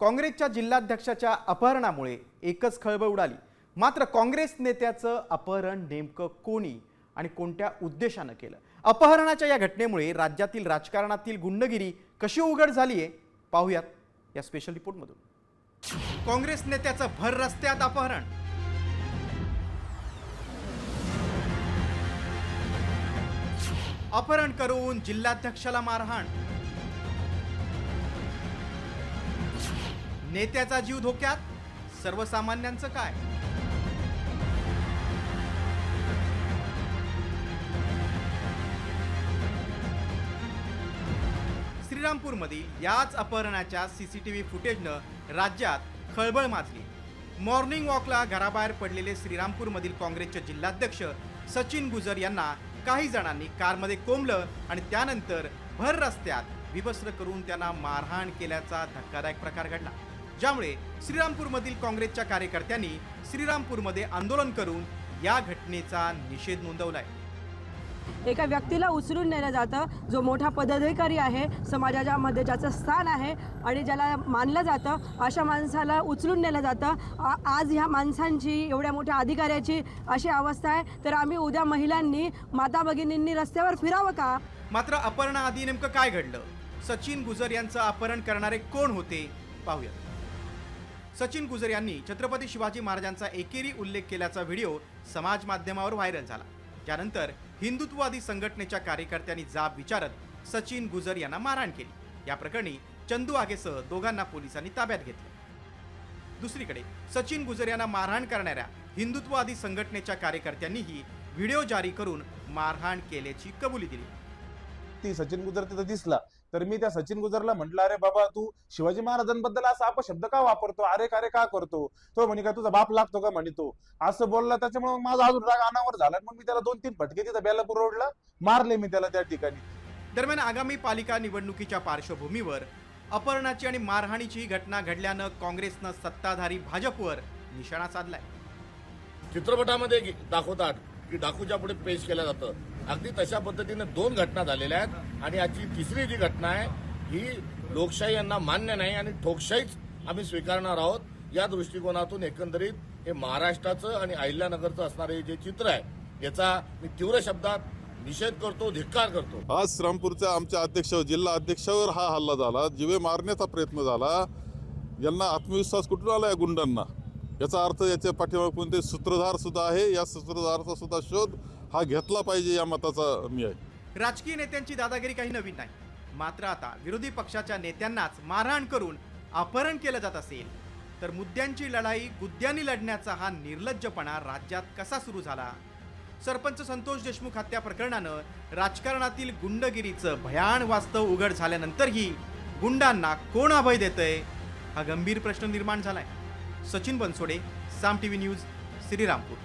काँग्रेसच्या जिल्हाध्यक्षाच्या अपहरणामुळे एकच खळबळ उडाली. मात्र काँग्रेस नेत्याचं अपहरण नेमकं कोणी आणि कोणत्या उद्देशानं केलं? अपहरणाच्या या घटनेमुळे राज्यातील राजकारणातील गुंडगिरी कशी उघड झाली आहे पाहूयात या स्पेशल रिपोर्टमधून काँग्रेस नेत्याचं भर रस्त्यात अपहरण. अपहरण करून जिल्हाध्यक्षाला मारहाण. नेत्याचा जीव धोक्यात सर्वसामान्यांचं काय? श्रीरामपूरमधील याच अपहरणाच्या सीसीटीव्ही फुटेजनं राज्यात खळबळ माजली. मॉर्निंग वॉकला घराबाहेर पडलेले श्रीरामपूरमधील काँग्रेसचे जिल्हाध्यक्ष सचिन गुजर यांना काही जणांनी कारमध्ये कोंबलं आणि त्यानंतर भर रस्त्यात विभस्त्र करून त्यांना मारहाण केल्याचा धक्कादायक प्रकार घडला. ज्यामुळे श्रीरामपूरमधील काँग्रेसच्या कार्यकर्त्यांनी श्रीरामपूरमध्ये आंदोलन करून या घटनेचा निषेध नोंदवलाय. एका व्यक्तीला उचलून नेलं जातं. जो मोठा पदाधिकारी आहे समाजाच्या मध्ये ज्याचं स्थान आहे आणि ज्याला मानलं जातं अशा माणसाला उचलून नेलं जातं. आज ह्या माणसांची एवढ्या मोठ्या अधिकाऱ्याची अशी अवस्था आहे. तर आम्ही उद्या महिलांनी माता भगिनींनी रस्त्यावर फिरावं का? मात्र अपहरणाआधी नेमकं काय घडलं? सचिन गुजर यांचं अपहरण करणारे कोण होते? पाहूया सचिन गुजर यांनी छत्रपती शिवाजी महाराजांचा एकेरी उल्लेख केल्याचा व्हिडिओ समाज माध्यमावर व्हायरल झाला. त्यानंतर हिंदुत्ववादी संघटनेच्या कार्यकर्त्यांनी जाब विचारत सचिन गुजर यांना मारहाण केली. या प्रकरणी चंदू आगेसह दोघांना पोलिसांनी ताब्यात घेतले. दुसरीकडे सचिन गुजर यांना मारहाण करणाऱ्या हिंदुत्ववादी संघटनेच्या कार्यकर्त्यांनीही व्हिडिओ जारी करून मारहाण केल्याची कबुली दिली. ती सचिन गुजर तिथं दिसला. तर मी त्या सचिन गुजरला म्हटलं अरे बाबा तू शिवाजी महाराजांबद्दल असा अपशब्द का वापरतो? अरे का रे का करतो? तो म्हणे का तुझा बाप लागतो का? म्हणे तो. असं बोलला त्याच्यामुळे माझा अजून राग अनावर झाला मग मी त्याला दोन तीन फटके तिथं बेलापूर रोडला मारले मी त्याला त्या ठिकाणी. दरम्यान आगामी पालिका निवडणुकीच्या पार्श्वभूमीवर अपहरणाची आणि मारहाणीची ही घटना घडल्यानं काँग्रेसनं सत्ताधारी भाजपवर निशाणा साधलाय. चित्रपटामध्ये दाखवतात की डाकूच्या पुढे पेश केलं जातं. अगदी तशा पद्धतीने दोन घटना झालेल्या आहेत आणि याची तिसरी जी घटना आहे ही लोकशाही यांना मान्य नाही आणि ठोकशाहीच आम्ही स्वीकारणार आहोत. या दृष्टिकोनातून एकंदरीत हे महाराष्ट्राचं आणि अहिल्यानगरचं असणारे जे चित्र आहे याचा मी तीव्र शब्दात निषेध करतो धिक्कार करतो. आज श्रामपूरच्या आमच्या अध्यक्ष जिल्हा अध्यक्षावर हा हल्ला झाला. जीवे मारण्याचा प्रयत्न झाला. यांना आत्मविश्वास कुठून आला या गुंडांना? याचा अर्थ याच्या पाठीमागे कोणते सूत्रधार सुद्धा आहे? या सूत्रधाराचा सुद्धा शोध हा घेतला पाहिजे या मताचा मी आहे. राजकीय नेत्यांची दादागिरी काही नवीन नाही. मात्र आता विरोधी पक्षाच्या नेत्यांनाच मारहाण करून अपहरण केलं जात असेल तर मुद्द्यांची लढाई गुद्द्यांनी लढण्याचा हा निर्लज्जपणा राज्यात कसा सुरू झाला? सरपंच संतोष देशमुख हत्या प्रकरणानं राजकारणातील गुंडगिरीचं भयान वास्तव उघड झाल्यानंतरही गुंडांना कोण अभय देतंय? हा गंभीर प्रश्न निर्माण झालाय. Sachin Bansode Saam T V news Shrirampur.